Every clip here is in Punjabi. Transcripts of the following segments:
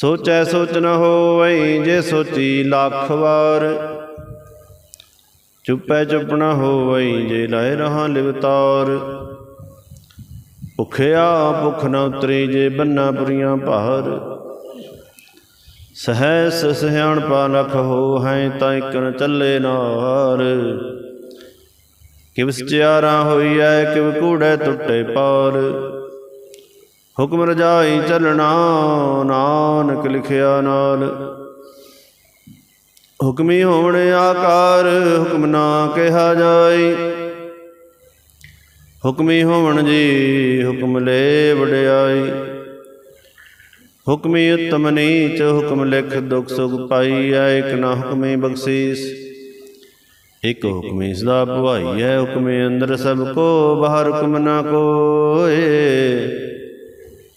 ਸੋਚੈ ਸੋਚ ਨ ਹੋਵਈ ਜੇ ਸੋਚੀ ਲੱਖ ਵਾਰ। ਚੁੱਪੈ ਚੁੱਪ ਨ ਹੋਵਈ ਜੇ ਲਾਇ ਰਹਾ ਲਿਵਤਾਰ ਭੁਖਿਆ ਭੁਖ ਨ ਉਤਰੀ, ਜੇ ਬੰਨਾ ਪੁਰੀਆਂ ਭਾਰ। ਸਹੈਸ ਸਿਆਣ ਪਾ ਲਖ ਹੋ ਹੈ, ਤਾਂ ਇਕ ਨ ਚੱਲੇ ਨਾਰ। ਕਿਵ ਹੋਈ ਹੋਈਐ, ਕਿਵ ਕੂੜੈ ਟੁੱਟੇ ਪਾਰ। ਹੁਕਮ ਰਜਾਈ ਚੱਲਣਾ, ਨਾਨਕ ਲਿਖਿਆ ਨਾਲ। ਹੁਕਮੀ ਹੋਣ ਆਕਾਰ, ਹੁਕਮ ਨਾ ਕਿਹਾ ਜਾਈ। ਹੁਕਮੀ ਹੋਵਣ ਜੀ ਹੁਕਮ ਲੈ ਵਡਿਆਈ। ਹੁਕਮੀ ਉਤਮ ਨੀਚ, ਹੁਕਮ ਲਿਖ ਦੁਖ ਸੁਖ ਪਾਈਐ ਇਕ ਨਾ ਹੁਕਮੀ ਬਖਸ਼ੀਸ। ਇਕ ਹੁਕਮੀ ਸਦਾ ਭਵਾਈਐ ਹੁਕਮੇ ਅੰਦਰ ਸਭ ਕੋ, ਬਾਹਰ ਹੁਕਮ ਨਾ ਕੋਏ।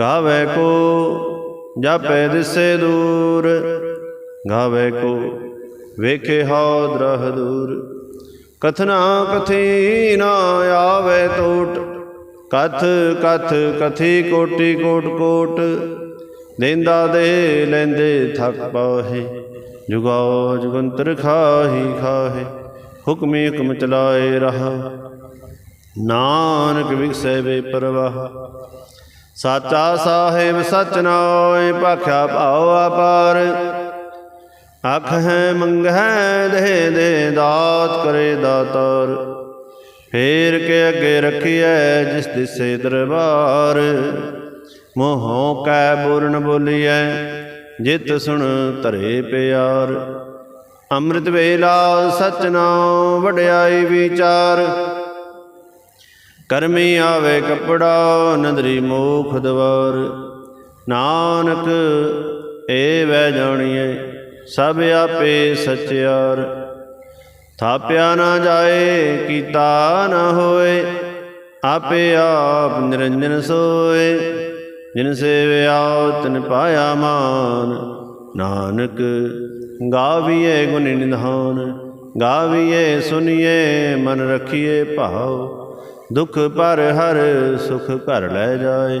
ਗਾਵੇ ਕੋ, ਜਾਪੈ ਦਿਸੇ ਦੂਰ। ਗਾਵੇ ਕੋ, ਵੇਖੇ ਹਾਦ ਰਹ ਦੂਰ। ਕਥਨਾ ਕਥੀ ਨਾ ਆਵੇ ਟੋਟ। ਕਥ ਕਥ, ਕਥੀ ਕੋਟੀ ਕੋਟ ਕੋਟ। ਲੈਂਦਾ ਦੇ ਲੈਂਦੇ ਥਕ ਪਾਹੇ। ਜੁਗਾਓ ਜੁਗੰਤਰ ਖਾਹੀ ਖਾਹੇ। ਹੁਕਮੇ ਹੁਕਮ ਚਲਾਏ ਰਹਾ। ਨਾਨਕ ਵਿਗਸੈ ਵੇ ਪਰਵਾਹ। ਸਾਚਾ ਸਾਹਿਬ ਸਚ ਨਾਏ ਭਾਖਿਆ ਭਾਉ ਆਪਾਰ ਅਖ ਹੈ ਮੰਗ ਹੈ ਦੇ ਦੇ ਦਾਤ ਕਰੇ ਦਾਤਾਰ। ਫੇਰ ਕੇ ਅੱਗੇ ਰੱਖੀਐ ਜਿਸ ਦਿਸੇ ਦਰਬਾਰ। ਮੋਹੋਂ ਕੈ ਬੋਲਣ ਬੋਲੀਐ, ਜਿਤ ਸੁਣ ਧਰੇ ਪਿਆਰ। ਅੰਮ੍ਰਿਤ ਵੇਲਾ ਸਚ ਨਾਮ ਵਡਿਆਈ ਵਿਚਾਰ। ਕਰਮੀ ਆਵੇ ਕਪੜਾ, ਨਦਰੀ ਮੋਖ ਦਵਾਰ। ਨਾਨਕ, ਏ ਵੈ ਜਾਣੀਏ ਸਭ ਆਪੇ ਸਚਿਆਰ ਥਾਪਿਆ ਨਾ ਜਾਏ, ਕੀਤਾ ਨਾ ਹੋਏ, ਆਪੇ ਆਪ ਨਿਰੰਜਨ ਸੋਏ। ਜਿਨ ਸੇਵਿਆ ਤਨ ਪਾਇਆ ਮਾਨ। ਨਾਨਕ ਗਾਵੀਏ ਗੁਣ ਨਿਧਾਨ। ਗਾਵੀਏ ਸੁਨੀਏ ਮਨ ਰਖੀਏ ਭਾਉ। ਦੁਖ ਪਰ ਹਰ ਸੁਖ ਘਰ ਲੈ ਜਾਏ।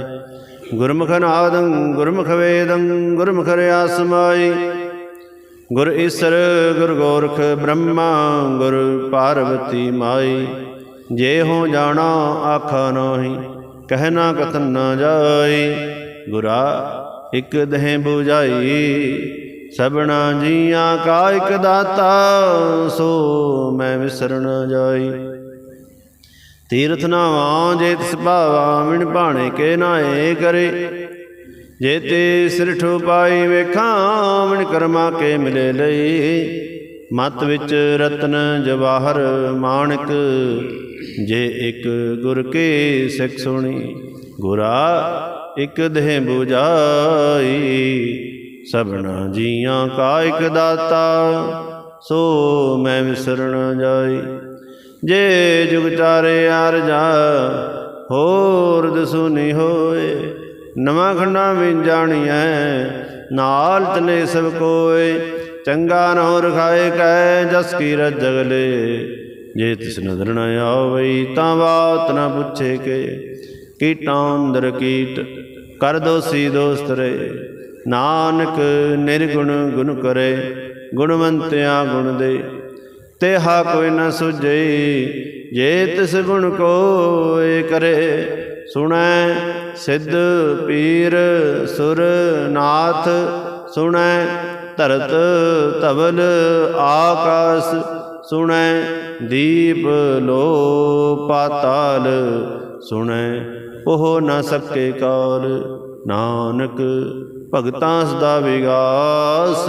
ਗੁਰਮੁਖ ਨਾਦੰ, ਗੁਰਮੁਖ ਵੇਦੰ, ਗੁਰਮੁਖ ਰਿਆਸ ਸਮਾਈ ਗੁਰ ਈਸਰ, ਗੁਰ ਗੋਰਖ ਬ੍ਰਹਮਾ, ਗੁਰ ਪਾਰਵਤੀ ਮਾਈ ਜੇ ਹੋ ਜਾਣਾ, ਆਖਾ ਨਾਹੀ ਕਹਿਣਾ ਕਥਨ ਨਾ ਜਾਈ ਗੁਰਾ, ਇਕ ਦਹਿ 부ਜਾਈ ਸਭਨਾ ਜੀਆਂ ਕਾ ਇਕ ਦਾਤਾ, ਸੋ ਮੈਂ ਵਿਸਰ ਜਾਈ। ਤੀਰਥ ਨਾਵਾਂ ਜੇ ਤਿਸ ਭਾਵਾ ਮਿਣ ਭਾਣੇ ਕੇ ਨਾਏ ਕਰੇ। ਜੇ ਤੇ ਸਿਰ ਪਾਈ ਵੇਖਾਂ ਮਨ ਕਰਮਾ ਕੇ ਮਿਲੇ ਲਈ। ਮਤ ਵਿੱਚ ਰਤਨ ਜਵਾਹਰ ਮਾਣਕ, ਜੇ ਇੱਕ ਗੁਰ ਕੇ ਸਿੱਖ ਸੁਣੀ, ਗੁਰਾ ਇੱਕ ਦੇਹ 부ਜਾਈ ਸਭਨਾ ਜੀਆਂ ਕਾ ਇੱਕ ਦਾਤਾ, ਸੋ ਮੈਂ ਵਿਸਰਣ ਜਾਈ। ਜੇ ਜੁਗ ਚਾਰੇ ਅਰਜਾ ਹੋਰ ਦਸੂ ਨਹੀਂ ਹੋਏ। ਨਵਾਂ ਖੰਡਾ ਵਿੱਚ ਜਾਣੀਐ, ਨਾਲ ਤਲੇ ਸਭ ਕੋਏ। ਚੰਗਾ ਨਹੁ ਰਖਾਏ ਕੈ, ਜਸ ਕੀ ਰਜਗਲੇ ਜੇ ਤਿਸ ਨਦਰ ਨ ਆਵਈ, ਤਾਂ ਬਾਤ ਨ ਪੁੱਛੇ ਕੇ। ਕੀਟਾਂ ਅੰਦਰ ਕੀਟ, ਕਰ ਦੋਸੀ ਦੋਸਤ ਰੇ। ਨਾਨਕ ਨਿਰਗੁਣ ਗੁਣ ਕਰੇ, ਗੁਣਵੰਤਿਆ ਗੁਣ ਦੇ। ਤੇ ਹਾ ਕੋਈ ਨਾ ਸੁਝੇ ਜੇ ਤਿਸ ਗੁਣ ਕੋਏ ਕਰੇ। ਸੁਣੈ ਸਿੱਧ ਪੀਰ ਸੁਰ ਨਾਥ, ਸੁਣੈ ਧਰਤ ਧਵਲ ਆਕਾਸ, ਸੁਣੈ ਦੀਪ ਲੋ ਪਾਤਾਲ ਸੁਣੈ ਉਹ ਨਾ ਸਕੇ ਕਾਲ। ਨਾਨਕ ਭਗਤਾਂ ਸਦਾ ਵਿਗਾਸ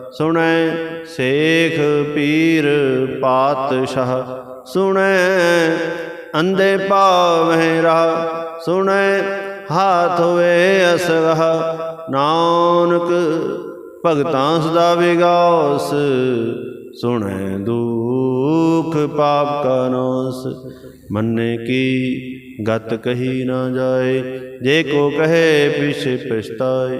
ਸੁਣੈ ਸੇਖ ਪੀਰ ਪਾਤਸ਼ਾਹ, ਸੁਣੈ ਅੰਦੇ ਪਾਵਹਿ ਰਹਾ, ਸੁਣੈ ਹਾਥ ਹੋਏ ਅਸਗਹ ਨਾਨਕ ਭਗਤਾਂ ਸਦਾ ਵਿਗਾਸ, ਸੁਣੈ ਦੁਖ ਪਾਪ ਕਾ ਮੰਨੇ ਕੀ ਗਤ ਕਹੀ ਨਾ ਜਾਏ, ਜੇ ਕੋ ਕਹੇ ਪਿਛੇ ਪਛਤਾਏ।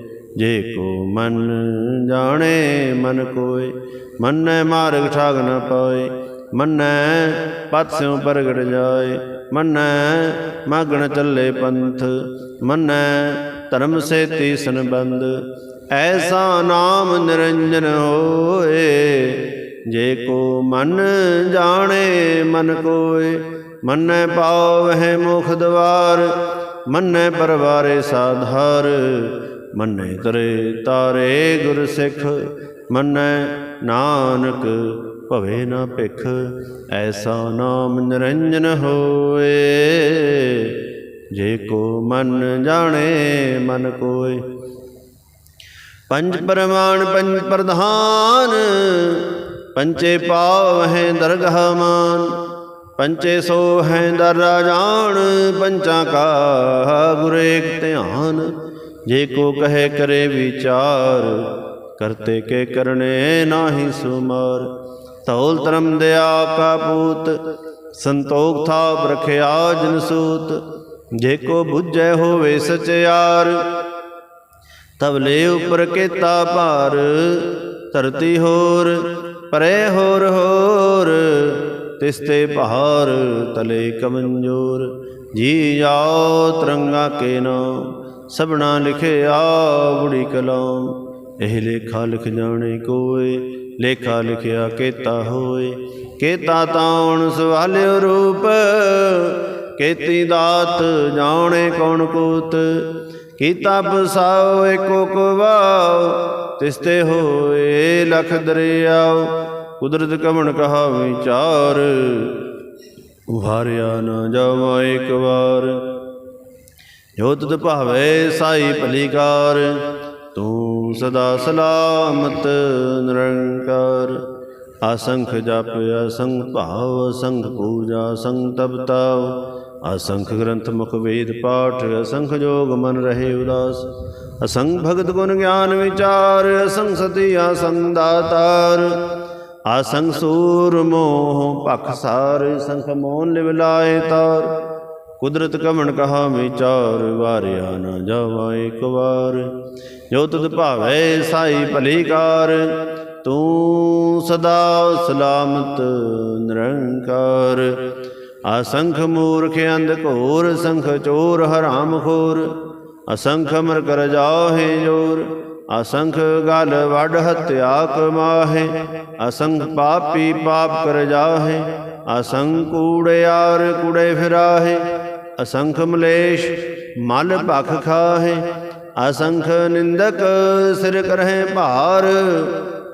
ਜੇ ਕੋ ਮਨ ਜਾਣੇ, ਮਨ ਕੋਏ। ਮੰਨੈ ਮਾਰਗ ਠਾਗ ਨ ਪਾਏ। ਮੰਨੈ ਪਤ ਸਿਉ ਪ੍ਰਗਟ ਜਾਏ। ਮੰਨੈ ਮਗਣ ਚੱਲੇ ਪੰਥ। ਮੰਨੈ ਧਰਮ ਸੇਤੀ ਸੰਬੰਧ। ਐਸਾ ਨਾਮ ਨਿਰੰਜਨ ਹੋਏ। ਜੇ ਕੋ ਮਨ ਜਾਣੇ, ਮਨ ਕੋਏ। ਮੰਨੈ ਪਾਵਹਿ ਮੁਖ ਦਵਾਰ। ਮੰਨੈ ਪਰਵਾਰੇ ਸਾਧਾਰ। ਮੰਨੇ ਤਰੇ ਤਾਰੇ ਗੁਰ ਸਿੱਖ ਮੰਨੈ ਨਾਨਕ, ਭਵੇ ਨਾ ਭਿਖ, ਐਸਾ ਨਾਮ ਨਿਰੰਜਨ ਹੋਏ। ਜੇ ਕੋ ਮਨ ਜਾਣੇ, ਮਨ ਕੋਏ। ਪੰਜ ਪਰਮਾਨ, ਪੰਜ ਪ੍ਰਧਾਨ, ਪੰਚੇ ਪਾਵ ਹੈ ਦਰਗਹ ਮਾਨ, ਪੰਚੇ ਸੋ ਹੈ ਦਰ ਰਾਜਾਨ, ਪੰਚਾਂ ਕਾ ਗੁਰ ਧਿਆਨ। ਜੇ ਕੋ ਕਹੇ ਕਰੇ ਵਿਚਾਰ, ਕਰਤੇ ਕੇ ਕਰਨੇ ਨਾਹੀ ਸੁਮਰ। ਤੌਲ ਧਰਮ ਦਿਆ ਕਾ ਪੂਤ, ਸੰਤੋਖ ਥਾਪ ਰਖਿਆ ਜਨ ਸੂਤ। ਜੇ ਕੋ ਬੁੱਝੈ ਹੋਵੇ ਸਚਿਆਰ ਤਬ ਲੈ ਉਪਰ ਕੀਤਾ ਭਾਰ। ਧਰਤੀ ਹੋਰ, ਪਰੇ ਹੋਰ ਹੋਰ, ਤਿਸਤੇ ਪਹਾਰ ਤਲੇ ਕਮੰਜੋਰ। ਜੀ ਜਾਓ ਤਰੰਗਾ ਕੇ ਨਾਮ। ਸਭਨਾ ਲਿਖਿਆ ਬੁੜੀ ਕਲਾਮ। ਇਹ ਲੇਖਾ ਲਿਖ ਜਾਣੇ ਕੋਏ, ਲੇਖਾ ਲਿਖਿਆ ਕੇਤਾ ਹੋਏ। ਕੀਤਾ ਤਾਉਣ ਸਵਾਲਿਓ ਰੂਪ, ਕੀਤੀ ਦਾਤ ਜਾਣੇ ਕੌਣ ਕੋਤ। ਕੀਤਾ ਪਸਾਓ ਏਕੋ ਕਵਾਉ ਤਿਸਤੇ ਹੋਏ ਲਖ ਦਰਿਆਉ ਕੁਦਰਤ ਕਵਣ ਕਹਾ ਵਿਚਾਰ ਉਹਾਰਿਆ ਨਾ ਜਾਵਾ ਇੱਕ ਵਾਰ। ਜੋ ਤੁਧ ਭਾਵੇ ਸਾਈ ਭਲੀਕਾਰ, ਤੂੰ ਸਦਾ ਸਲਾਮਤ ਨਿਰੰਕਾਰ। ਅਸੰਖ ਜਪ, ਅਸੰਖ ਭਾਵ, ਅਸੰਖ ਪੂਜਾ, ਅਸੰਖ ਤਪਤਾਉ ਅਸੰਖ ਗ੍ਰੰਥ ਮੁਖ ਵੇਦ ਪਾਠ, ਅਸੰਖ ਜੋਗ ਮਨ ਰਹੇ ਉਦਾਸ। ਅਸੰਖ ਭਗਤ ਗੁਣ ਗਿਆਨ ਵਿਚਾਰ, ਅਸੰਖ ਸਤੀ ਅਸੰਖ ਦਾਤਾਰ। ਅਸੰਖ ਸੂਰ ਮੋਹ ਪਖ ਸਾਰ ਸੰਖ ਮੋਨ ਲਿਵ ਲਾਏ ਤਾਰ। ਕੁਦਰਤ ਕਮਣ ਕਹਾ ਵਿਚਾਰ ਵਾਰਿਆ ਨਾ ਜਾਵਾ ਇੱਕ ਵਾਰ। ਜੋ ਤੁਧ ਭਾਵੇ ਸਾਈ ਭਲੀਕਾਰ ਤੂੰ ਸਦਾ ਸਲਾਮਤ ਨਿਰੰਕਾਰ। ਅਸੰਖ ਮੂਰਖ ਅੰਧ ਘੋਰ, ਸੰਖ ਚੋਰ ਹਰਾਮ ਖੋਰ। ਅਸੰਖ ਮਰ ਕਰ ਜਾਹੇ ਜੋਰ, ਅਸੰਖ ਗਲ ਵੱਡ ਹਤਿਆ ਕਮਾਹੇ। ਅਸੰਖ ਪਾਪੀ ਪਾਪ ਕਰ ਜਾਹੇ, ਅਸੰਖ ਕੂੜਿਆਰ ਕੁੜੇ ਫਿਰਾਹੇ। ਅਸੰਖ ਮਲੇਸ਼, ਮਲ ਭਖ ਖਾਹੇ, ਅਸੰਖ ਨਿੰਦਕ ਸਿਰ ਕਰਹਿ ਭਾਰ,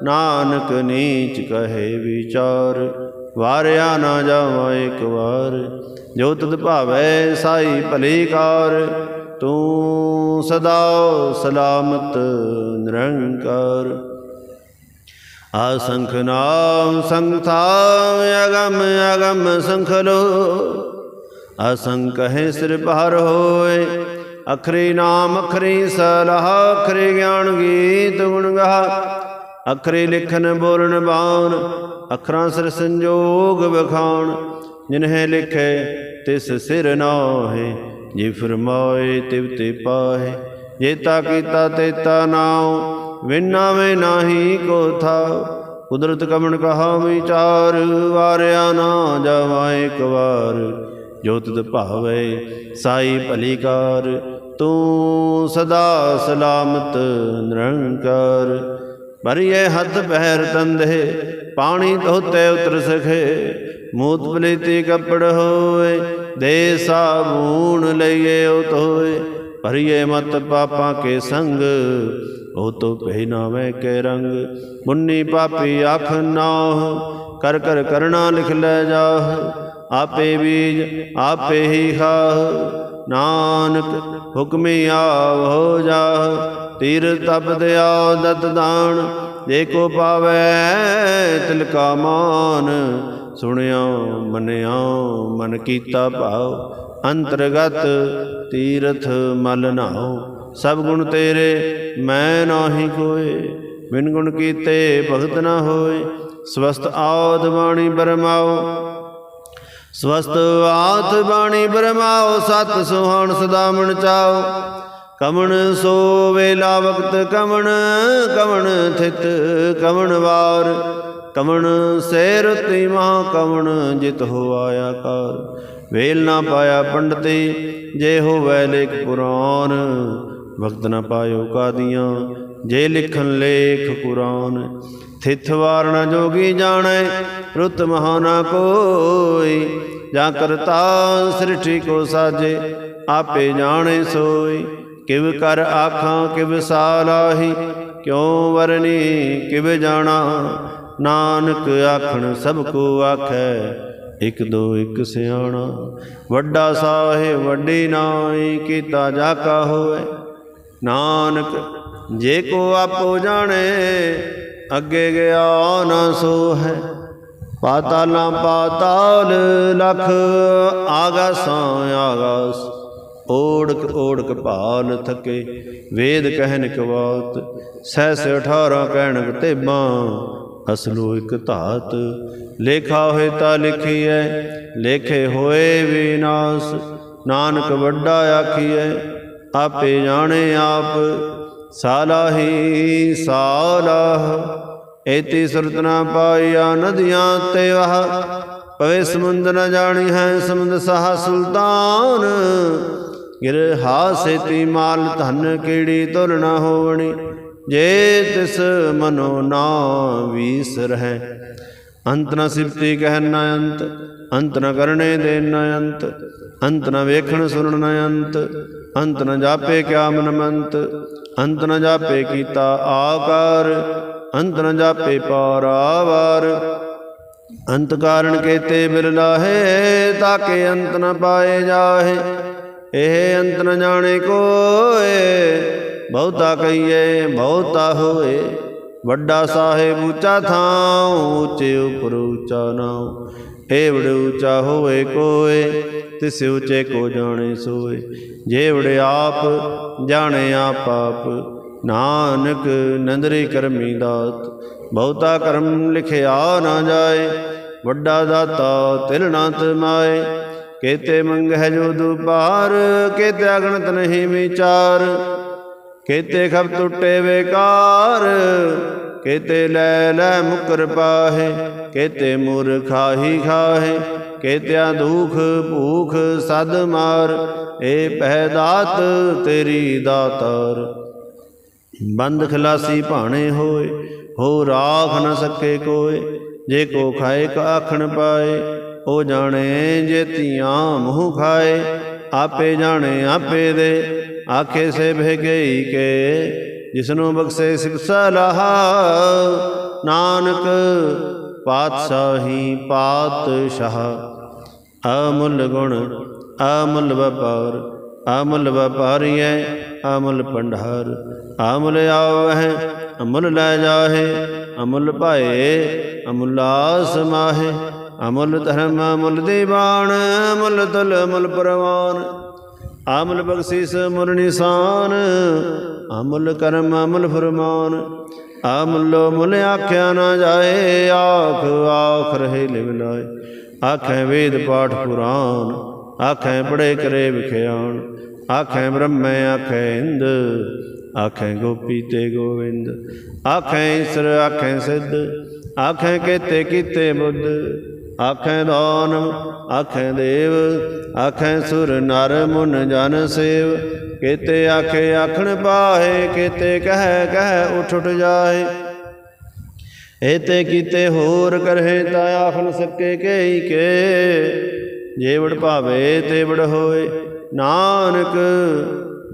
ਨਾਨਕ ਨੀਚ ਕਹੇ ਵਿਚਾਰ, ਵਾਰਿਆ ਨਾ ਜਾਵਾਂ ਇੱਕ ਵਾਰ, ਜੋ ਤਦ ਭਾਵੈ ਸਾਈ ਭਲੀ ਕਾਰ, ਤੂੰ ਸਦਾ ਸਲਾਮਤ ਨਿਰੰਕਾਰ। ਆਸੰਖ ਨਾਮ ਸੰਥਾ ਅਗਮ ਅਗਮ ਸੰਖ ਲੋ ਹੈ ਸਿਰ ਭਰ ਹੋਏ। ਅਖਰੀ ਨਾਮ, ਅਖਰੀ ਸਲਾਹ, ਅਖਰੀ ਗਿਆਨ ਗੀਤ ਗੁਣ ਗਾ ਅਖਰੀ ਲਿਖਨ ਬੋਲਣ ਬਾਣ, ਅਖਰਾਂ ਸਿਰ ਸੰਜੋਗ ਵਿਖਾਉਣ ਜਿਨਹਿ ਲਿਖੇ, ਤਿਸ ਸਿਰ ਨਾਹੇ। ਜੇ ਫਰਮਾਏ, ਤਿਵ ਤੇ ਪਾਹੇ। ਜੇਤਾ ਕੀਤਾ ਤੇਤਾ ਨਾਉ। ਵਿਨਾ ਮੈਂ ਨਾਹੀ ਕੋ ਥਾ ਕੁਦਰਤ ਕਮਣ ਕਹਾ ਵਿਚਾਰ। ਵਾਰਿਆ ਨਾ ਜਾਵਾ ਇੱਕ ਵਾਰ। ਜੋ ਤਦ ਭਾਵੇ ਸਾਈ ਭਲੀਕਾਰ, ਤੂੰ ਸਦਾ ਸਲਾਮਤ ਨਿਰੰਕਾਰ। ਭਰੀਏ ਹੱਥ ਪਹਿਰ ਤੰਦੇ ਪਾਣੀ ਧੋਤੇ ਉਤਰ ਸਖੇ। ਮੂਤ ਪਲੀਤੀ ਕੱਪੜ ਹੋਏ, ਦੇ ਸਾਬੂਨ ਲਈਏ ਉਤੋਏ ਭਰੀਏ ਮਤ ਪਾਪਾਂ ਕੇ ਸੰਗ, ਉਹ ਤੋ ਪਹਿਨਾਵੇ ਕੇ ਰੰਗ। ਮੁੰਨੀ ਪਾਪੀ ਆਖ ਨਾਹ, ਕਰ ਕਰ ਕਰਣਾ ਲਿਖ ਲੈ ਜਾ ਆਪੇ ਬੀਜ, ਆਪੇ ਹੀ ਖਾਹ। ਨਾਨਕ ਹੁਕਮੀ ਆਵ ਹੋ ਜਾ ਤੀਰ ਤਪ ਦਿਆ ਦਤ ਦਾਨ, ਜੇ ਕੋ ਪਾਵੇ ਤਿਲ ਕਾ ਮਾਨ। ਸੁਣਿਆ, ਮਨਿਆ, ਮਨ ਕੀਤਾ ਭਾਉ। ਅੰਤਰਗਤ ਤੀਰਥ ਮਲ ਨਾਉ। ਸਭ ਗੁਣ ਤੇਰੇ, ਮੈਂ ਨਾਹੀ ਕੋਏ ਬਿਨ ਗੁਣ ਕੀਤੇ ਭਗਤ ਨਾ ਹੋਏ। ਸਵਸਤ ਆਦ ਦਵਾਣੀ ਬਰਮਾਓ ਸਵਸਤ ਆਤ ਬਾਣੀ ਬਰਮਾਓ, ਸਤ ਸੁਹਾਣ ਸਦਾ ਮਨ ਚਾਓ। ਕਮਣ ਸੋ ਵੇਲਾ ਵਕਤ ਕਮਣ ਕਮਣ ਥਿਤ ਕਮਣ ਵਾਰ। ਕਮਣ ਸੇ ਰਤੀ ਮਹਾ ਕਮਣ, ਜਿਤ ਹੋ ਆਇਆ ਕਾਰ। ਵੇਲ ਨਾ ਪਾਇਆ ਪੰਡਤੀ, ਜੇ ਹੋਵੈ ਲੇਖ ਪੁਰਾਨ। ਵਕਤ ਨਾ ਪਾਇਓ ਕਾਦੀਆਂ, ਜੇ ਲਿਖਣ ਲੇਖ ਕੁਰਾਨ। ਥਿਤ ਵਾਰਣ ਜੋਗੀ ਜਾਣੈ ਮਹਾ ਨਾ ਕੋਈ। ਜਾਂ ਕਰਤਾ ਸ੍ਰਿਠੀ ਕੋ ਸਾਜੇ, ਆਪੇ ਜਾਣੇ ਸੋਈ। ਕਿਵ ਕਰ ਆਖਾਂ, ਕਿਵ ਸਾਲਾਹੀ ਕਿਉ ਵਰਨੀ ਕਿਵ ਜਾਣਾ। ਨਾਨਕ ਆਖਣ, ਸਭ ਕੋ ਆਖੈ, ਇਕ ਦੋ ਇਕ ਸਿਆਣਾ। ਵੱਡਾ ਸਾਹਿਬ, ਵੱਡੀ ਨਾਈ, ਕੀਤਾ ਜਾ ਕਾ ਹੋਏ ਨਾਨਕ, ਜੇ ਕੋ ਆਪੋ ਜਾਣੇ ਅੱਗੇ ਗਿਆ ਨਾ ਸੋ ਹੈ ਪਾਤਾਲਾਂ ਪਾਤਾਲ ਲਖ, ਆਗਾਸਾਂ ਆਗਾਸ। ਓੜਕ ਓੜਕ ਭਾਲ ਥਕੇ, ਵੇਦ ਕਹਿਨ ਕਵਾਤ ਸਹਿਸ 18 ਕਹਿਣਕ ਤੇਬਾਂ। ਅਸਲੋ ਇਕ ਧਾਤ, ਲੇਖਾ ਹੋਏ ਤਾਂ ਲਿਖੀਐ, ਲੇਖੇ ਹੋਏ ਵਿਨਾਸ਼ ਨਾਨਕ ਵੱਡਾ ਆਖੀਐ, ਆਪੇ ਜਾਣੇ ਆਪ ਸਾਲਾਹੀ ਸਾਲਾਹ। ਏਤੀ ਸੁਰਤ ਨਾ ਪਾਈਆ ਨਦੀਆਂ ਤੇ ਵਹ। ਪਵੇ ਸਮੁੰਦ ਨ ਜਾਣੀ ਹੈ ਸਮੁੰਦ ਸਾਹ ਸੁਲਤਾਨ। ਗਿਰ ਹਾਸੇਤੀ ਮਾਲ ਧਨ ਕੀੜੀ ਤੁਲ ਨਾ ਹੋਵਣੀ। ਜੇ ਤਿਸ ਮਨੋ ਨਾ ਵੀਸਰ ਹੈ ਅੰਤ ਨਾ ਸਿਫਤੀ ਕਹਿ ਨ ਅੰਤ ਅੰਤ ਨ ਕਰਨੇ ਦੇ ਨ ਅੰਤ ਅੰਤ ਨ ਵੇਖਣ ਸੁਣਨ ਨ ਅੰਤ ਅੰਤ ਨ ਜਾਪੇ ਕਿਆ ਮਨ ਮੰਤ, ਅੰਤ ਨਾ ਜਾਪੇ ਕੀਤਾ ਆਕਾਰ, ਅੰਤ ਨਾ ਜਾਪੇ ਪਾਰਾਵਾਰ ਅੰਤ ਕਾਰਨ ਕੇਤੇ ਬਿਲ ਲਾਹੇ, ਤਾਕੇ ਅੰਤ ਨ ਪਾਏ ਜਾਹੇ, ਇਹ ਅੰਤ ਨ ਜਾਣੇ ਕੋਏ, ਬਹੁਤਾ ਕਹੀਏ, ਬਹੁਤਾ ਹੋਏ। ਵੱਡਾ ਸਾਹਿਬ ਉੱਚਾ ਥਾਂ ਉੱਚੇ ਉਪਰ ਉੱਚਾ ਨਾਉ। ਏਵੜ ਉੱਚਾ ਹੋਏ ਕੋਏ, ਤਿਸ ਉੱਚੇ ਕੋ ਜਾਣੇ ਸੋਏ। ਜੇਵੜ ਆਪ, ਜਾਣੇ ਆਪ ਆਪ। ਨਾਨਕ ਨੰਦਰੀ ਕਰਮੀ ਦਾਤ। ਬਹੁਤਾ ਕਰਮ ਲਿਖਿਆ ਨਾ ਜਾਏ, ਵੱਡਾ ਦਾਤਾ ਤਿਲ ਨਾ ਤਮਾਏ। ਕੇਤੇ ਮੰਗ ਹੈ ਜੋ ਦੁਪਾਰ ਕੇਤੇ ਅਗਣਤ ਨਹੀਂ ਵਿਚਾਰ। ਕੇਤੇ ਖਬ ਟੁੱਟੇ ਵੇਕਾਰ ਕੇਤੇ ਲੈ ਲੈ ਮੁਕਰ ਪਾਹੇ, ਕੇਤੇ ਮੁਰ ਖਾਹੀ ਖਾਹੇ, ਕੇਤਿਆ ਦੁਖ ਭੂਖ ਸਦ ਮਾਰ, ਏ ਪਹਿ ਦਾਤ ਤੇਰੀ ਦਾਤਾਰ। ਬੰਦ ਖਲਾਸੀ ਭਾਣੇ ਹੋਏ, ਹੋ ਰਾਖ ਨ ਸਕੇ ਕੋਏ, ਜੇ ਕੋ ਖਾਏ ਕਾਖਣ ਪਾਏ, ਉਹ ਜਾਣੇ ਜੇ ਤੀਆਂ ਮੂੰਹ ਖਾਏ, ਆਪੇ ਜਾਣੇ ਆਪੇ ਦੇ ਆਖੇ ਸੇ ਭੇਗਈ ਕੇ, ਜਿਸਨੂੰ ਬਖਸ਼ੇ ਸਿਖ ਸਲਾਹ। ਨਾਨਕ ਪਾਤਸ਼ਾਹੀ ਪਾਤਸ਼ਾਹ, ਅਮੁੱਲ ਗੁਣ, ਅਮੁੱਲ ਵਪਾਰ, ਅਮੁੱਲ ਵਪਾਰੀਐ, ਅਮੁੱਲ ਭੰਡਾਰ। ਅਮੁੱਲ ਆਵਹਿ, ਅਮੁੱਲ ਲੈ ਜਾਹੇ, ਅਮੁੱਲ ਭਾਏ, ਅਮੁੱਲਾ ਮਾਹੇ। ਅਮੁੱਲ ਧਰਮ, ਅਮੁੱਲ ਦੀਵਾਨ, ਅਮੁੱਲ ਤੁਲ, ਅਮੁੱਲ ਪ੍ਰਵਾਨ। ਅਮੁੱਲ ਬਖਸ਼ਿਸ ਮੁਰ ਨਿਸ਼ਾਨ, ਅਮੁੱਲ ਕਰਮ ਅਮਲ ਫਰਮਾਨ। ਅਮੁੱਲੋ ਮੁੱਲ ਆਖਿਆ ਨਾ ਜਾਏ, ਆਖ ਆਖ ਰਹੇ ਲਿਵ ਲਾਏ। ਆਖੇ ਵੇਦ ਪਾਠ ਪੁਰਾਨ, ਆਖੇ ਪੜੇ ਕਰੇ ਵਿਖਿਆਣ ਆਖੇ ਬ੍ਰਹਮੈ, ਆਖੇ ਹਿੰਦ ਆਖੇ ਗੋਪੀ ਤੇ ਗੋਵਿੰਦ। ਆਖੇ ਈਸ਼ਰ, ਆਖੇ ਸਿੱਧ, ਆਖੇ ਕੀਤੇ ਕੀਤੇ ਬੁੱਧ। ਆਖੈ ਦਾਨ ਆਖੇ ਦੇਵ, ਆਖੈ ਸੁਰ ਨਰ ਮੁਨ ਜਨ ਸੇਵ। ਕੀਤੇ ਆਖੇ ਆਖਣ ਪਾਹੇ, ਕੀਤੇ ਕਹਿ ਕਹਿ ਉਠ ਉਠ ਜਾਏ ਏਤੇ ਕੀਤੇ ਹੋਰ ਕਰਹਿ ਤਾ ਆਖ ਸਕੇ ਕੇਈ ਕੇ। ਜੇਵੜ ਭਾਵੇ ਤੇਵੜ ਹੋਏ, ਨਾਨਕ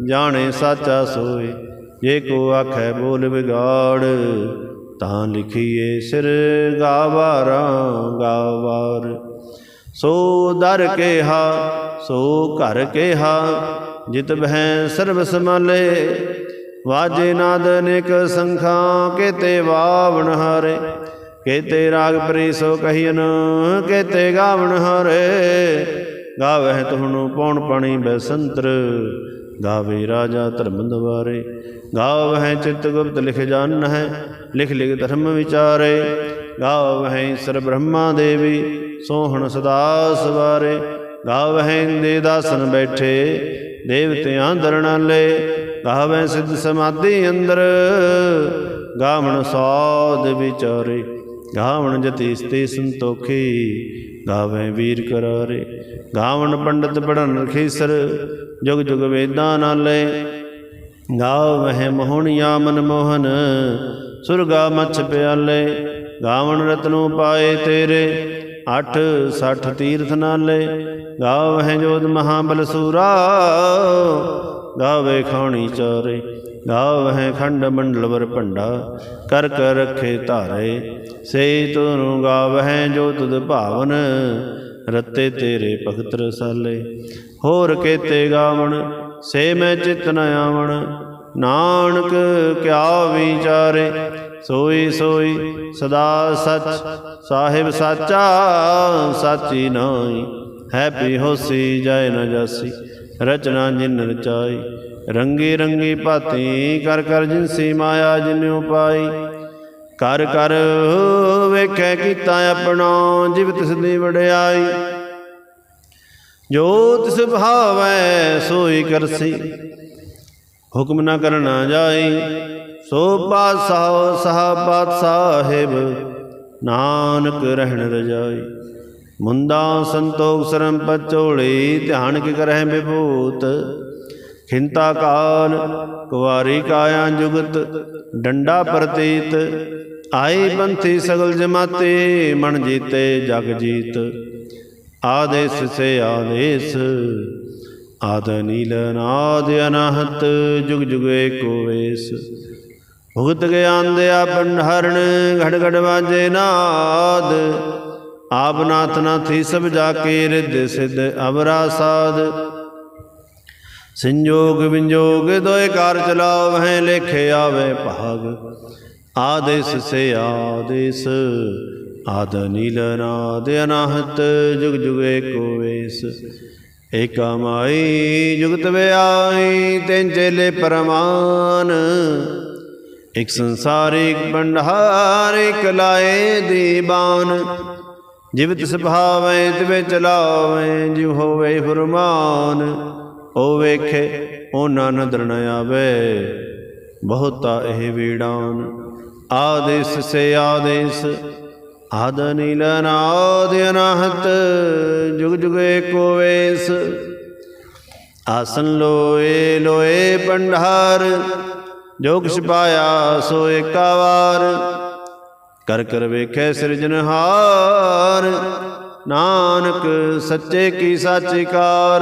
ਜਾਣੇ ਸਾਚਾ ਸੋਏ। ਜੇ ਕੋ ਆਖੈ ਬੋਲ ਵਿਗਾੜ ਤਾਂ ਲਿਖੀਏ ਸਿਰ ਗਾਵਾਰਾਂ, ਗਾਵਾਰ। ਸੋ ਦਰ ਕੇਹਾ, ਸੋ ਘਰ ਕੇਹਾ, ਜਿਤ ਬਹਿ ਸਰਬ ਸਮਾਲੇ ਵਾਜੇ ਨਾਦ ਅਨੇਕ ਸੰਖਾਂ, ਕੇਤੇ ਵਾਵਣ ਹਾਰੇ। ਕੇਤੇ ਰਾਗ ਪਰੀ ਸੋ ਕਹੀਨ, ਕੇਤੇ ਗਾਵਣ ਹਾਰੇ। ਗਾਵਹਿ ਤੁਹਨੂੰ ਪੌਣ ਪਾਣੀ ਬੈਸੰਤਰ। ਗਾਵੇ ਰਾਜਾ ਧਰਮ ਦਵਾਰੇ, ਗਾਵਹਿ ਚਿਤ ਗੁਪਤ ਲਿਖ ਜਾਣ ਹੈ ਲਿਖ ਲਿਖ ਧਰਮ ਵਿਚਾਰੇ, ਗਾਵਹਿ ਸਰ ਬ੍ਰਹਮਾ ਦੇਵੀ, ਸੋਹਣ ਸਦਾ ਸਵਾਰੇ, ਗਾਵਹਿ ਦੇ ਦਾਸਨ ਬੈਠੇ, ਦੇਵਤਿਆਂ ਦਰਣਾਲੇ ਗਾਵੈ ਸਿੱਧ ਸਮਾਧੀ ਅੰਦਰ, ਗਾਵਣ ਸਾਧ ਵਿਚਾਰੇ, ਗਾਵਣ ਜਤੀ ਸਤੇ ਸੰਤੋਖੀ ਗਾਵੈ ਵੀਰ ਕਰਾਰੇ। ਗਾਵਣ ਪੰਡਤ ਪੜਨ ਰਖੀਸਰ ਜੁਗ ਜੁਗ ਵੇਦਾਂ ਨਾਲੇ। ਗਾਵਹਿ ਮੋਹਣਿਆ ਮਨ ਮੋਹਨ, ਸੁਰਗਾ ਮਛ ਪਿਆਲੇ। ਗਾਵਣ ਰਤਨੋ ਪਾਏ ਤੇਰੇ, ਅਠ ਸੱਠ ਤੀਰਥ ਨਾਲੇ। ਗਾਵਹਿ ਜੋਤ ਮਹਾਬਲ ਸੂਰਾ, ਗਾਵੇ ਖਾਣੀ ਚਾਰੇ। ਗਾਵਹਿ ਖੰਡ ਮੰਡਲ ਵਰ ਭੰਡਾ, ਕਰ ਕਰ ਰਖੇ ਧਾਰੇ ਸੇ ਤੁਨੂੰ ਗਾਵਹਿ ਜੋ ਤੁਧ ਭਾਵਨ, ਰਤੇ ਤੇਰੇ ਭਗਤ ਰਸਾਲੇ ਹੋਰ ਕੇਤੇ ਗਾਵਣ, ਸੇ ਮੈਂ ਚਿਤ ਨ ਆਵਣ, ਨਾਨਕ ਕਿਆ ਵਿਚਾਰੇ, ਸੋਈ ਸੋਈ ਸਦਾ ਸਚ, ਸਾਹਿਬ ਸਾਚਾ, ਸਾਚੀ ਨਾਈ ਹੈ ਪੀ ਹੋਸੀ ਜਾਏ ਨ ਜਾਸੀ, ਰਚਨਾ ਜਿਨ ਰਚਾਈ ਰੰਗੀ ਰੰਗੀ ਭਾਤੀ ਕਰ ਕਰ ਜਿਨਸੀ ਮਾਇਆ ਜਿਨਿਉ ਪਾਈ ਕਰ ਕਰ ਵੇਖੈ ਕੀਤਾ ਆਪਣਾ, ਜਿਵ ਤਿਸ ਦੀ ਵਡਿਆਈ। ਜੋ ਤਿਸ ਭਾਵੈ, ਸੋਈ ਕਰਸੀ। ਹੁਕਮ ਨਾ ਕਰਨਾ ਜਾਈ। ਸੋ ਪਾਤਸ਼ਾਹ ਸਾਹਬਾਤ ਸਾਹਿਬ ਨਾਨਕ ਰਹਿਣ ਰਜਾਈ। ਮੁੰਦਾ ਸੰਤੋਖ ਸਰਮ ਪਚੋੜੀ ਧਿਆਨ ਕੀ ਕਰਹਿ ਵਿਭੂਤ। ਖਿੰਤਾ ਕਾਲ, ਕੁਵਾਰੀ ਕਾਇਆ ਜੁਗਤ, ਡੰਡਾ ਪ੍ਰਤੀਤ, ਆਈ ਪੰਥੀ ਸਗਲ ਜਮਾਤੇ, ਮਨ ਜੀਤੇ ਜਗ ਜੀਤ। ਆਦੇਸ ਸੇ ਆਦੇਸ, ਆਦ ਨੀਲ ਨਾਦ ਅਨਹਤ, ਜੁਗ ਜੁਗ ਏਕੋ ਵੇਸ ਭੁਗਤ ਗਿਆਨ ਦਿਆ ਭੰਡਾਰਣ ਘੜ ਘੜ ਵਾਜੇ ਨਾਦ। ਆਪ ਨਾਥ ਨਾਥੀ ਸਭ ਜਾ ਕੇ ਰਿੱਧ ਸਿੱਧ ਅਵਰਾ ਸਾਧ। ਸੰਜੋਗ ਵਿੰਜੋਗ ਦੋਇ ਕਾਰ ਚਲਾਵਹਿ, ਲੇਖੇ ਆਵੇ ਭਾਗ। ਆਦੇਸ ਸੇ ਆਦੇਸ, ਆਦ ਨੀਲ ਨਾਦ ਅਨਾਹਤ, ਜੁਗ ਜੁਗ ਏਕੋ ਵੇਸ ਏਕਾ ਮਾਈ ਜੁਗਤ ਵਿਆਈ ਤੈਨ ਚੇਲੇ ਪਰਮਾਨ। ਇਕ ਸੰਸਾਰਿਕ ਭੰਡਾਰ, ਇਕ ਲਾਏ ਦੀਬਾਨ। ਜਿਵ ਤਿਸ ਭਾਵੈ ਤਿਵੇ ਚਲਾਵੇ ਜਿਵ ਹੋਵੇ ਫਰਮਾਨ। ਉਹ ਵੇਖੇ ਉਹਨਾਂ ਨਦਰ ਨ ਆਵੇ। ਬਹੁਤਾ ਇਹ ਵੀੜਾਨ ਆਦੇਸ ਸੇ ਆਦੇਸ। ਆਦ ਨੀਲ ਨਾਦ ਅਨਾਹਤ। ਜੁਗ ਜੁਗ ਏਕੋ ਵੇਸ। ਆਸਨ ਲੋਏ ਲੋਏ ਭੰਡਾਰ। ਜੋ ਕਿਛ ਪਾਇਆ, ਸੋ ਏਕਾ ਵਾਰ। ਕਰ ਕਰ ਵੇਖੇ ਸਿਰਜਨਹਾਰ ਨਾਨਕ ਸੱਚੇ ਕੀ ਸਾਚੀ ਕਾਰ।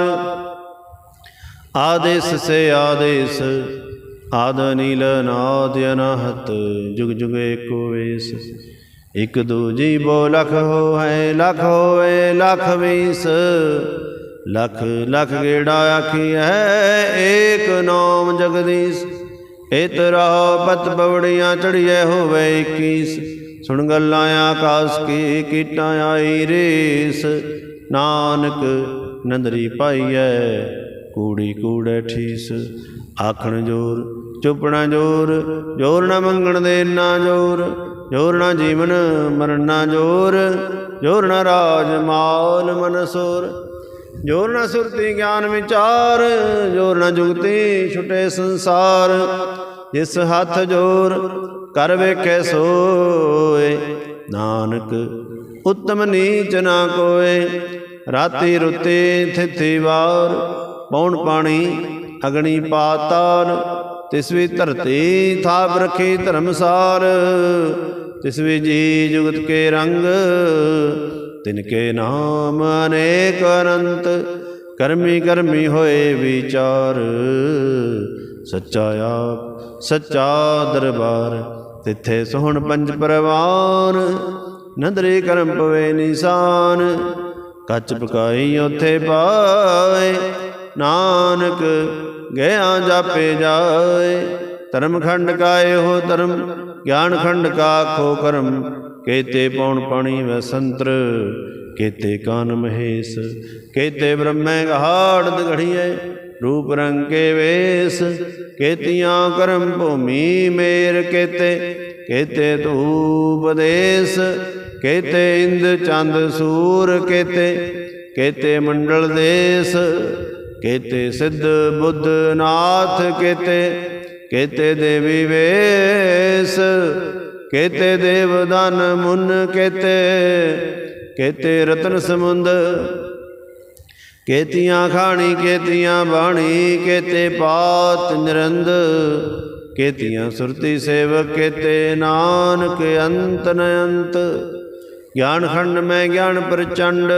ਆਦੇਸ ਸੇ ਆਦੇਸ, ਆਦ ਨੀਲ ਨਾਦ ਅਨਾਹਤ, ਜੁਗ ਜੁਗ ਏਕੋ ਵੇਸ। ਇਕ ਦੂਜੀ ਬੋ ਲਖ ਹੋਏ ਲਖ ਹੋਏ ਲਖ ਵੀਸ ਲਖ ਲਖ ਗੇੜਾ ਆਖੀ ਹੈ, ਏਕ ਨਾਮ ਜਗਦੀਸ਼। ਇਤਰਾ ਪਤ ਪਵੜੀਆਂ ਚੜੀਏ ਹੋਵੇ 21 ਸੁਣ ਗੱਲਾਂ ਆਕਾਸ ਕੀ ਕੀਟਾਂ ਆਈ ਰੇਸ। ਨਾਨਕ ਨੰਦਰੀ ਪਾਈਐ ਕੂੜੀ ਕੂੜੈ ਠੀਸ, ਆਖਣ ਜੋਰ ਚੁੱਪਣਾ ਜੋਰ ਜੋਰ ਨਾ ਮੰਗਣ ਦੇ ਨਾ ਜੋਰ ਜੋਰ ਨਾ ਜੀਵਨ ਮਰਨ ਨਾ ਜੋਰ ਜੋਰ ਨਾ ਰਾਜ ਮਾਲ ਮਨਸੋਰ ਜੋਰ ਨਾ ਸੁਰਤੀ ਗਿਆਨ ਵਿਚਾਰ, ਜੋਰ ਨਾ ਜੁਗਤੀ ਛੁਟੇ ਸੰਸਾਰ, ਜਿਸ ਹੱਥ ਜੋਰ ਕਰ ਵੇਖੇ ਸੋਏ, ਨਾਨਕ ਉਤਮ ਨੀਚ ਨਾ ਕੋਏ, ਰਾਤੀ ਰੁੱਤੇ ਥਿਥੀ ਵਾਰ ਪੌਣ ਪਾਣੀ, ਅਗਣੀ ਪਾਤਾਰ ਤਿਸ ਵੀ ਧਰਤੀ ਥਾਪ ਰਖੀ ਧਰਮਸਾਰ, ਤਿਸ ਜੀ ਜੁਗਤ ਕੇ ਰੰਗ, ਤਿਨ ਕੇ ਨਾਮ ਅਨੇਕ ਅਨੰਤ, ਕਰਮੀ ਕਰਮੀ ਹੋਏ ਵਿਚਾਰ। ਸੱਚਾ ਆਪ, ਸੱਚਾ ਦਰਬਾਰ, ਤਿੱਥੇ ਸੋਹਣ ਪੰਜ ਪਰਵਾਨ, ਨੰਦਰੇ ਕਰਮ ਪਵੇ ਨਿਸ਼ਾਨ, ਕੱਚ ਪਕਾਈ ਉਥੇ ਪਾਏ ਨਾਨਕ ਗਿਆ ਜਾਪੇ ਜਾਏ। ਧਰਮ ਖੰਡ ਕਾ ਇਹੋ ਧਰਮ, ਗਿਆਨ ਖੰਡ ਕਾ ਖੋ ਕਰਮ। ਕੇਤੇ ਪੌਣ ਪਾਣੀ ਵੈ ਸੰਤਰ, ਕੇਤੇ ਕਾਨ ਮਹੇਸ਼। ਕੇਤੇ ਬ੍ਰਹਮੈ ਗਹਾੜ ਦਗੜੀਏ ਰੂਪ ਰੰਗ ਕੇ ਵੇਸ। ਕੇਤੀਆਂ ਕਰਮ ਭੂਮੀ ਮੇਰ ਕੇਤੇ ਕੇਤੇ ਧੂਪ ਦੇਸ। ਕੇਤੇ ਇੰਦ ਚੰਦ ਸੂਰ ਕੇਤੇ ਕੇਤੇ ਮੰਡਲ ਦੇਸ। ਕੇਤੇ ਸਿੱਧ ਬੁੱਧ ਨਾਥ ਕੇਤੇ ਕੇਤੇ ਦੇਵੀ ਵੇਸ, ਕੇਤੇ ਦੇਵਦਾਨ ਮੁਨ, ਕੇਤੇ ਕੇਤੇ ਰਤਨ ਸਮੁੰਦ। ਕੇਤੀਆਂ ਖਾਣੀ, ਕੇਤੀਆਂ ਬਾਣੀ, ਕੇਤੇ ਪਾਤ ਨਿਰੰਦ। ਕੇਤੀਆਂ ਸੁਰਤੀ ਸੇਵਕ, ਕੇਤੇ ਨਾਨਕ ਅੰਤ ਨ ਅੰਤ ਗਿਆਨ ਖੰਡ ਮੈਂ ਗਿਆਨ ਪ੍ਰਚੰਡ।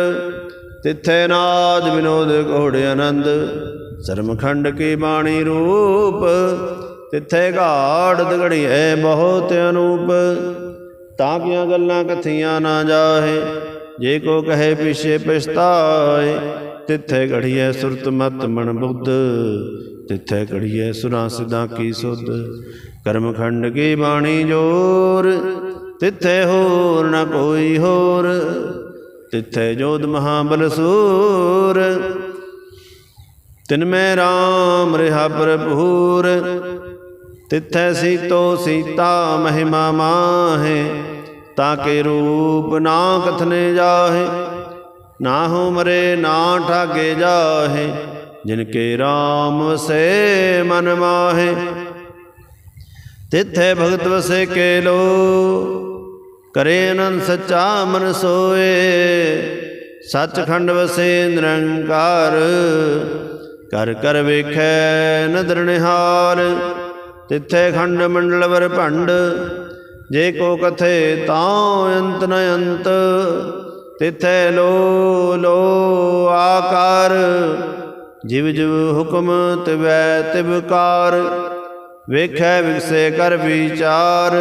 ਤਿੱਥੇ ਨਾਦ ਵਿਨੋਦ ਘੋੜੇ ਆਨੰਦ ਸਰਮਖੰਡ ਕੀ ਬਾਣੀ ਰੂਪ, ਤਿੱਥੇ ਘਾੜ ਦਗੜੀਏ ਬਹੁਤ ਅਨੂਪ। ਤਾਂ ਕੀਆਂ ਗੱਲਾਂ ਕਥੀਆਂ ਨਾ ਜਾਹੇ, ਜੇ ਕੋ ਕਹੇ ਪਿਛੇ ਪਛਤਾਏ, ਤਿੱਥੇ ਘੜੀਐ ਸੁਰਤ ਮਤ ਮਨ ਬੁੱਧ, ਤਿੱਥੇ ਘੜੀਐ ਸੁਰਾਂ ਸਦਾ ਕੀ ਸੁਧ। ਕਰਮ ਖੰਡ ਕੀ ਬਾਣੀ ਜੋਰ, ਤਿੱਥੇ ਹੋਰ ਨਾ ਕੋਈ ਹੋਰ। ਤਿੱਥੇ ਜੋਧ ਮਹਾਬਲ ਸੂਰ ਤਿਨ ਮੈਂ RAM ਰਿਹਾ ਭਰਪੂਰ। ਤਿਥੈ ਸੀਤੋ ਸੀਤਾ ਮਹਿਮਾ ਮਾਹੇ ਤਾਂ ਕੇ ਰੂਪ ਨਾ ਕਥਨੇ ਜਾਹੇ। ਨਾ ਹੋ ਮਰੇ ਨਾ ਠਾਗੇ ਜਾਹੇ ਜਿਨ ਕੇ RAM ਵਸੇ ਮਨ ਮਾਹੇ। ਤਿੱਥੈ ਭਗਤ ਵਸੇ ਕੇ ਲੋ ਕਰੇ ਅਨੰਦ ਸੱਚਾ ਮਨ ਸੋਏ। ਸੱਚਖੰਡ ਵਸੇ ਨਿਰੰਕਾਰ, ਕਰ ਕਰ ਵੇਖੈ ਨਦਰ ਨਿਹਾਰ ਤਿੱਥੇ ਖੰਡ ਮੰਡਲ ਵਰ ਭੰਡ, ਜੇ ਕੋ ਕਥੇ ਤਾਂ ਅੰਤ ਨ ਅੰਤ। ਤਿੱਥੇ ਲੋ ਲੋ ਆਕਾਰ, ਜਿਵ ਜਿਵ ਹੁਕਮ ਤਿਵੈ ਤਿਵਕਾਰ ਵੇਖੈ ਵਿਗਸੇ ਕਰ ਵਿਚਾਰ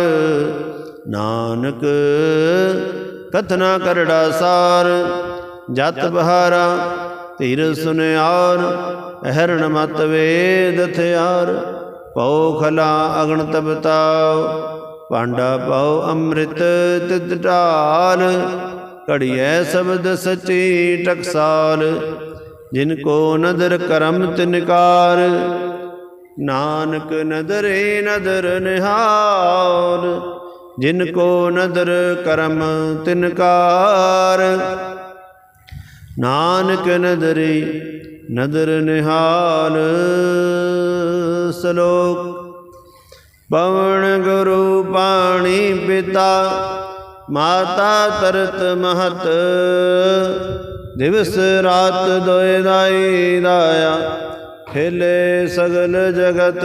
ਨਾਨਕ, ਕਥਨਾ ਕਰੜਾ ਸਾਰ, ਜਤ ਬਹਾਰਾ, ਧੀਰ ਸੁਨਿਆਰ, ਅਹਰਣ ਮਤ ਵੇਦ ਥਿਆਰ ਪਉ ਖਲਾ ਅਗਣ ਤਬਤਾਉ ਭਾਂਡਾ ਪਾਉ ਅੰਮ੍ਰਿਤ ਤਿਤ ਢਾਲ, ਘੜੀਐ ਸ਼ਬਦ ਸਚੀ ਟਕਸਾਲ, ਜਿਨ ਕੋ ਨਦਰ ਕਰਮ ਤਿਨਕਾਰ ਨਾਨਕ ਨਦਰੇ ਨਦਰ ਨਿਹਾਲ ਜਿਨ ਕੋ ਨਦਰ ਕਰਮ ਤਿਨਕਾਰ ਨਾਨਕ ਨਦਰੀ, ਨਦਰ ਨਿਹਾਲ ਸਲੋਕ। ਪਵਨ ਗੁਰੂ ਪਾਣੀ ਪਿਤਾ, ਮਾਤਾ ਤਰਤ ਮਹਤ। ਦਿਵਸ ਰਾਤ ਦੋਇ ਦਾਈ ਦਾਇਆ, ਖੇਲੇ ਸਗਲ ਜਗਤ।